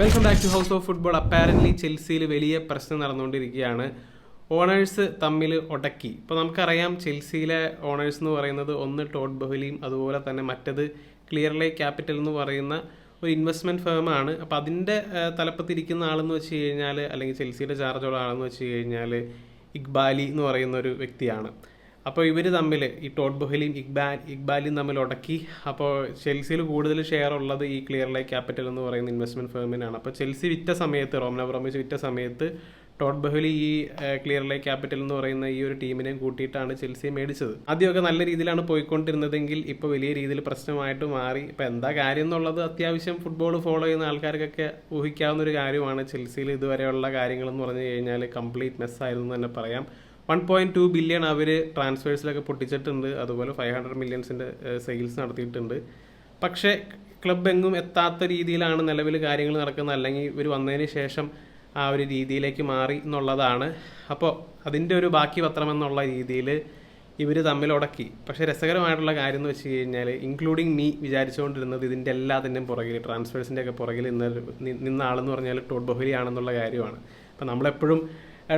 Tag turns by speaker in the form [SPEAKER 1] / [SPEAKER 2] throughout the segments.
[SPEAKER 1] Welcome back to house of football apparently ചെൽസിയിൽ വലിയ പ്രശ്നം നടന്നുകൊണ്ടിരിക്കുകയാണ്. ഓണേഴ്സ് തമ്മിൽ ഒടക്കി. ഇപ്പോൾ നമുക്കറിയാം ചെൽസിയിലെ ഓണേഴ്സ് എന്ന് പറയുന്നത് ഒന്ന് ടോട്ട് ബഹുലിയും അതുപോലെ തന്നെ മറ്റത് ക്ലിയർലൈ ക്യാപിറ്റൽ എന്ന് പറയുന്ന ഒരു ഇൻവെസ്റ്റ്മെന്റ് ഫേമാണ് അപ്പോൾ അതിന്റെ തലപ്പത്തിരിക്കുന്ന ആളെന്ന് വെച്ച് കഴിഞ്ഞാൽ അല്ലെങ്കിൽ ചെൽസിയുടെ ചാർജുള്ള ആളെന്ന് വെച്ച് കഴിഞ്ഞാൽ ഇക്ബാലി എന്ന് പറയുന്ന ഒരു വ്യക്തിയാണ്. അപ്പോൾ ഇവർ തമ്മിൽ ഈ ടോട്ട് ബൊഹലിയും ഇക്ബാൽ ഇക്ബാലിയും തമ്മിൽ ഉടക്കി അപ്പോൾ ചെൽസിയിൽ കൂടുതൽ ഷെയർ ഉള്ളത് ഈ ക്ലിയർ ലൈ ക്യാപിറ്റൽ എന്ന് പറയുന്ന ഇൻവെസ്റ്റ്മെന്റ് ഫേമിനാണ് അപ്പോൾ ചെൽസി വിറ്റ സമയത്ത് റോമന പ്രൊമിച്ച് വിറ്റ സമയത്ത് ടോട്ട് ബഹലി ഈ ക്ലിയർ ലൈ ക്യാപിറ്റൽ എന്ന് പറയുന്ന ഈ ഒരു ടീമിനെയും കൂട്ടിയിട്ടാണ് ചെൽസി മേടിച്ചത്. ആദ്യമൊക്കെ നല്ല രീതിയിലാണ് പോയിക്കൊണ്ടിരുന്നതെങ്കിൽ ഇപ്പോൾ വലിയ രീതിയിൽ പ്രശ്നമായിട്ട് മാറി. ഇപ്പോൾ എന്താ കാര്യം എന്നുള്ളത് അത്യാവശ്യം ഫുട്ബോൾ ഫോളോ ചെയ്യുന്ന ആൾക്കാർക്കൊക്കെ ഊഹിക്കാവുന്ന ഒരു കാര്യമാണ്. ചെൽസിയിൽ ഇതുവരെയുള്ള കാര്യങ്ങളെന്ന് പറഞ്ഞു കഴിഞ്ഞാൽ കംപ്ലീറ്റ് മെസ്സായിരുന്നു തന്നെ പറയാം. വൺ പോയിന്റ് ടു ബില്യൺ അവർ ട്രാൻസ്ഫേഴ്സിലൊക്കെ പൊട്ടിച്ചിട്ടുണ്ട്. അതുപോലെ ഫൈവ് ഹൺഡ്രഡ് മില്യൺസിന്റെ സെയിൽസ് നടത്തിയിട്ടുണ്ട്. പക്ഷേ ക്ലബ് എങ്ങും എത്താത്ത രീതിയിലാണ് നിലവിൽ കാര്യങ്ങൾ നടക്കുന്നത്. അല്ലെങ്കിൽ ഇവർ വന്നതിന് ശേഷം ആ ഒരു രീതിയിലേക്ക് മാറി എന്നുള്ളതാണ്. അപ്പോൾ അതിന്റെ ഒരു ബാക്കി പത്രം എന്നുള്ള രീതിയിൽ ഇവർ തമ്മിൽ ഉടക്കി പക്ഷേ രസകരമായിട്ടുള്ള കാര്യം എന്ന് വെച്ച് കഴിഞ്ഞാൽ ഇൻക്ലൂഡിങ് മീ വിചാരിച്ചുകൊണ്ടിരുന്നത് ഇതിന്റെ എല്ലാത്തിന്റെയും പുറകിൽ ട്രാൻസ്ഫേഴ്സിന്റെ ഒക്കെ പുറകിൽ നിന്ന നിന്ന ആളെന്ന് പറഞ്ഞാൽ ടോഡ് ബൊഹലി ആണെന്നുള്ള കാര്യമാണ്. അപ്പോൾ നമ്മളെപ്പോഴും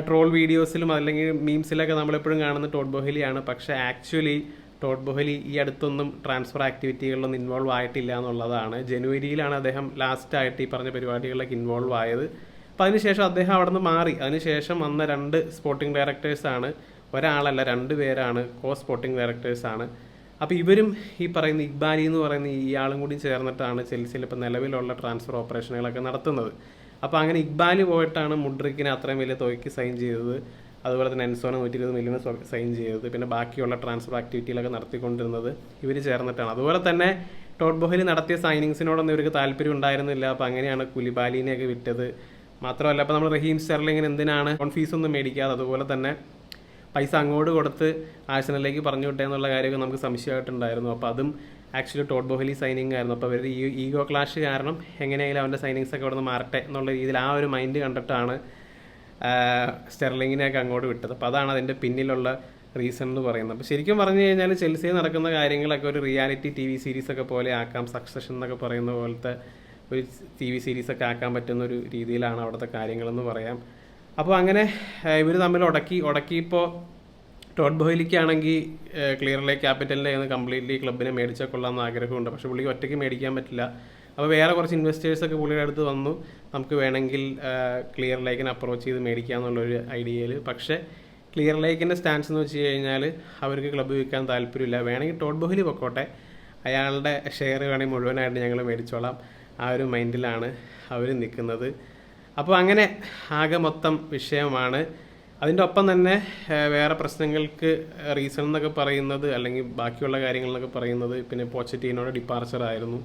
[SPEAKER 1] ട്രോൾ വീഡിയോസിലും അല്ലെങ്കിൽ മീംസിലൊക്കെ നമ്മളെപ്പോഴും കാണുന്ന ടോഡ് ബൊഹലിയാണ്. പക്ഷേ ആക്ച്വലി ടോട്ട് ബൊഹലി ഈ അടുത്തൊന്നും ട്രാൻസ്ഫർ ആക്ടിവിറ്റികളിലൊന്നും ഇൻവോൾവ് ആയിട്ടില്ല എന്നുള്ളതാണ്. ജനുവരിയിലാണ് അദ്ദേഹം ലാസ്റ്റ് ആയിട്ട് ഈ പറഞ്ഞ പരിപാടികളിലൊക്കെ ഇൻവോൾവ് ആയത്. അപ്പോൾ അതിനുശേഷം അദ്ദേഹം അവിടെ നിന്ന് മാറി അതിനുശേഷം വന്ന രണ്ട് സ്പോർട്ടിംഗ് ഡയറക്ടേഴ്സാണ് ഒരാളല്ല രണ്ട് പേരാണ് കോ സ്പോർട്ടിംഗ് ഡയറക്ടേഴ്സാണ് അപ്പോൾ ഇവരും ഈ പറയുന്ന ഇക്ബാലി എന്ന് പറയുന്ന ഈ ഇയാളും കൂടി ചേർന്നിട്ടാണ് ചെൽസിയിൽ ഇപ്പോൾ നിലവിലുള്ള ട്രാൻസ്ഫർ ഓപ്പറേഷനുകളൊക്കെ നടത്തുന്നത്. അപ്പോൾ അങ്ങനെ ഇക്ബാൽ പോയിട്ടാണ് മുഡ്രിക്കിനെ അത്രയും വലിയ തുകയ്ക്ക് സൈൻ ചെയ്തത്. അതുപോലെ തന്നെ എൻസോനെ നൂറ്റി ഇരുപത് മില്യൺ സൈൻ ചെയ്തത്. പിന്നെ ബാക്കിയുള്ള ട്രാൻസ്ഫർ ആക്ടിവിറ്റിയിലൊക്കെ നടത്തിക്കൊണ്ടിരുന്നത് ഇവർ ചേർന്നിട്ടാണ്. അതുപോലെ തന്നെ ടോട്ട് ബൊഹലി നടത്തിയ സൈനിങ്സിനോടൊന്നും ഇവർക്ക് താല്പര്യം ഉണ്ടായിരുന്നില്ല. അപ്പോൾ അങ്ങനെയാണ് കുലിബാലിനെയൊക്കെ വിറ്റത് മാത്രമല്ല അപ്പോൾ നമ്മൾ റഹീം സ്റ്റെർലിങ്ങിന് എന്തിനാണ് ഓൺ ഫീസൊന്നും മേടിക്കാതെ അതുപോലെ തന്നെ പൈസ അങ്ങോട്ട് കൊടുത്ത് ആഴ്സണലിലേക്ക് പറഞ്ഞു വിട്ടേ എന്നുള്ള കാര്യമൊക്കെ നമുക്ക് സംശയമായിട്ടുണ്ടായിരുന്നു. അപ്പോൾ അതും ആക്ച്വലി ടോട്ട് ബോഹലി സൈനിങ് ആയിരുന്നു. അപ്പോൾ അവരുടെ ഈ ഈഗോ ക്ലാഷ് കാരണം എങ്ങനെയെങ്കിലും അവന്റെ സൈനിങ്സ് ഒക്കെ അവിടെ നിന്ന് മാറട്ടെ എന്നുള്ള രീതിയിൽ ആ ഒരു മൈൻഡ് കണ്ടിട്ടാണ് സ്റ്റെർലിങ്ങിനെയൊക്കെ അങ്ങോട്ട് വിട്ടത്. അപ്പോൾ അതാണ് അതിന്റെ പിന്നിലുള്ള റീസൺ എന്ന് പറയുന്നത്. അപ്പോൾ ശരിക്കും പറഞ്ഞു കഴിഞ്ഞാൽ ചെൽസിയിൽ നടക്കുന്ന കാര്യങ്ങളൊക്കെ ഒരു റിയാലിറ്റി ടി വി സീരീസൊക്കെ പോലെ ആക്കാം. സക്സഷൻ എന്നൊക്കെ പറയുന്ന പോലത്തെ ഒരു ടി വി സീരീസൊക്കെ ആക്കാൻ പറ്റുന്ന ഒരു രീതിയിലാണ് അവിടുത്തെ കാര്യങ്ങളെന്ന് പറയാം. അപ്പോൾ അങ്ങനെ ഇവർ തമ്മിൽ ഉടക്കി ഉടക്കിയപ്പോൾ ടോഡ് ബോയിലിക്കാണെങ്കിൽ ക്ലിയർലേ ക്യാപിറ്റലിന്റെ നിന്ന് കംപ്ലീറ്റ്ലി ക്ലബിനെ മേടിച്ചാൽ കൊള്ളാമെന്ന് ആഗ്രഹമുണ്ട്. പക്ഷേ പുള്ളിക്ക് ഒറ്റയ്ക്ക് മേടിക്കാൻ പറ്റില്ല. അപ്പോൾ വേറെ കുറച്ച് ഇൻവെസ്റ്റേഴ്സൊക്കെ പുള്ളിയുടെ അടുത്ത് വന്നു. നമുക്ക് വേണമെങ്കിൽ ക്ലിയർ ലേക്കിനെ അപ്രോച്ച് ചെയ്ത് മേടിക്കുക എന്നുള്ളൊരു ഐഡിയയിൽ. പക്ഷേ ക്ലിയർ ലേക്കിന്റെ സ്റ്റാൻസ് എന്ന് വെച്ച് കഴിഞ്ഞാൽ അവർക്ക് ക്ലബ്ബ് വിൽക്കാൻ താല്പര്യമില്ല. വേണമെങ്കിൽ ടോഡ് ബോഹിലി പൊക്കോട്ടെ. അയാളുടെ ഷെയർ വേണമെങ്കിൽ മുഴുവനായിട്ട് ഞങ്ങൾ മേടിച്ചോളാം. ആ ഒരു മൈൻഡിലാണ് അവർ നിൽക്കുന്നത്. അപ്പോൾ അങ്ങനെ ആകെ മൊത്തം വിഷയമാണ്. അതിന്റെ ഒപ്പം തന്നെ വേറെ പ്രശ്നങ്ങൾക്ക് റീസൺ എന്നൊക്കെ പറയുന്നത് അല്ലെങ്കിൽ ബാക്കിയുള്ള കാര്യങ്ങളെന്നൊക്കെ പറയുന്നത് പിന്നെ പോച്ചറ്റീനോയുടെ ഡിപ്പാർച്ചർ ആയിരുന്നു.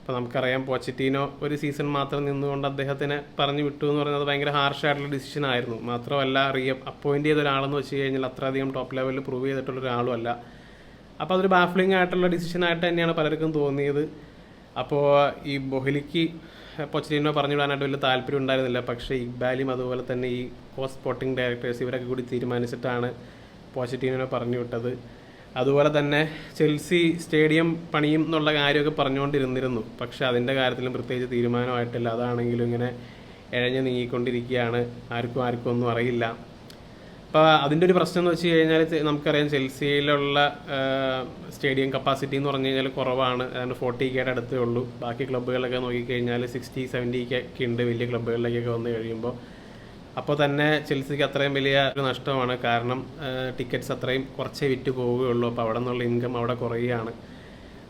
[SPEAKER 1] അപ്പോൾ നമുക്കറിയാം പോച്ചറ്റീനോ ഒരു സീസൺ മാത്രം നിന്നുകൊണ്ട് അദ്ദേഹത്തിനെ പറഞ്ഞു വിട്ടു എന്ന് പറയുന്നത് ഭയങ്കര ഹാർഷായിട്ടുള്ള ഡിസിഷൻ ആയിരുന്നു. മാത്രമല്ല റീ അപ്പോയിന്റ് ചെയ്ത ഒരാളെന്ന് വെച്ച് കഴിഞ്ഞാൽ അത്രയധികം ടോപ്പ് ലെവലിൽ പ്രൂവ് ചെയ്തിട്ടുള്ള ഒരാളുമല്ല അപ്പോൾ അതൊരു ബാഫ്ലിംഗ് ആയിട്ടുള്ള ഡിസിഷനായിട്ട് തന്നെയാണ് പലർക്കും തോന്നിയത്. അപ്പോൾ ഈ ബൊഹ്ലിക്ക് പൊച്ചിനോ പറഞ്ഞു വിടാനായിട്ട് വലിയ താല്പര്യം ഉണ്ടായിരുന്നില്ല. പക്ഷേ ഇബാലിയും അതുപോലെ തന്നെ ഈ കോ സ്പോട്ടിംഗ് ഡയറക്ടേഴ്സ് ഇവരൊക്കെ കൂടി തീരുമാനിച്ചിട്ടാണ് പോസിറ്റീവിനെ പറഞ്ഞു വിട്ടത് അതുപോലെ തന്നെ ചെൽസി സ്റ്റേഡിയം പണിയും എന്നുള്ള കാര്യമൊക്കെ പറഞ്ഞുകൊണ്ടിരുന്നിരുന്നു. പക്ഷേ അതിന്റെ കാര്യത്തിലും പ്രത്യേകിച്ച് തീരുമാനമായിട്ടില്ല. അതാണെങ്കിലും ഇങ്ങനെ ഇഴഞ്ഞു നീങ്ങിക്കൊണ്ടിരിക്കുകയാണ്. ആർക്കും ആർക്കും ഒന്നും അറിയില്ല. അപ്പോൾ അതിന്റെ ഒരു പ്രശ്നം എന്ന് വെച്ച് കഴിഞ്ഞാൽ നമുക്കറിയാം ചെൽസിയിലുള്ള സ്റ്റേഡിയം കപ്പാസിറ്റി എന്ന് പറഞ്ഞു കഴിഞ്ഞാൽ കുറവാണ്. അതായത് ഫോർട്ടി കെയുടെ അടുത്തേ ഉള്ളൂ. ബാക്കി ക്ലബ്ബുകളൊക്കെ നോക്കിക്കഴിഞ്ഞാൽ സിക്സ്റ്റി സെവന്റി ഒക്കെ ഉണ്ട് വലിയ ക്ലബ്ബുകളിലേക്കൊക്കെ വന്ന് കഴിയുമ്പോൾ അപ്പോൾ തന്നെ ചെൽസിക്ക് അത്രയും വലിയ ഒരു നഷ്ടമാണ്. കാരണം ടിക്കറ്റ്സ് അത്രയും കുറച്ചേ വിറ്റ് പോവുകയുള്ളൂ. അപ്പോൾ അവിടെ നിന്നുള്ള ഇൻകം അവിടെ കുറയുകയാണ്.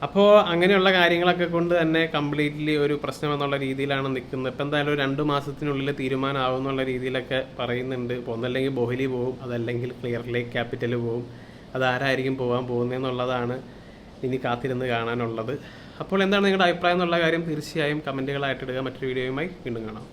[SPEAKER 1] അപ്പോൾ അങ്ങനെയുള്ള കാര്യങ്ങളൊക്കെ കൊണ്ട് തന്നെ കംപ്ലീറ്റ്ലി ഒരു പ്രശ്നം എന്നുള്ള രീതിയിലാണ് നിൽക്കുന്നത്. ഇപ്പം എന്തായാലും രണ്ട് മാസത്തിനുള്ളിൽ തീരുമാനമാവും എന്നുള്ള രീതിയിലൊക്കെ പറയുന്നുണ്ട്. ഇപ്പോൾ ഒന്നല്ലെങ്കിൽ ബോഹലി പോവും അതല്ലെങ്കിൽ ക്ലിയർ ലേക്ക് ക്യാപിറ്റൽ പോവും. അതാരായിരിക്കും പോകാൻ പോകുന്നതെന്നുള്ളതാണ് ഇനി കാത്തിരുന്ന് കാണാനുള്ളത്. അപ്പോൾ എന്താണ് നിങ്ങളുടെ അഭിപ്രായം എന്നുള്ള കാര്യം തീർച്ചയായും കമന്റുകളായിട്ടിടുക മറ്റൊരു വീഡിയോയുമായി വീണ്ടും കാണാം.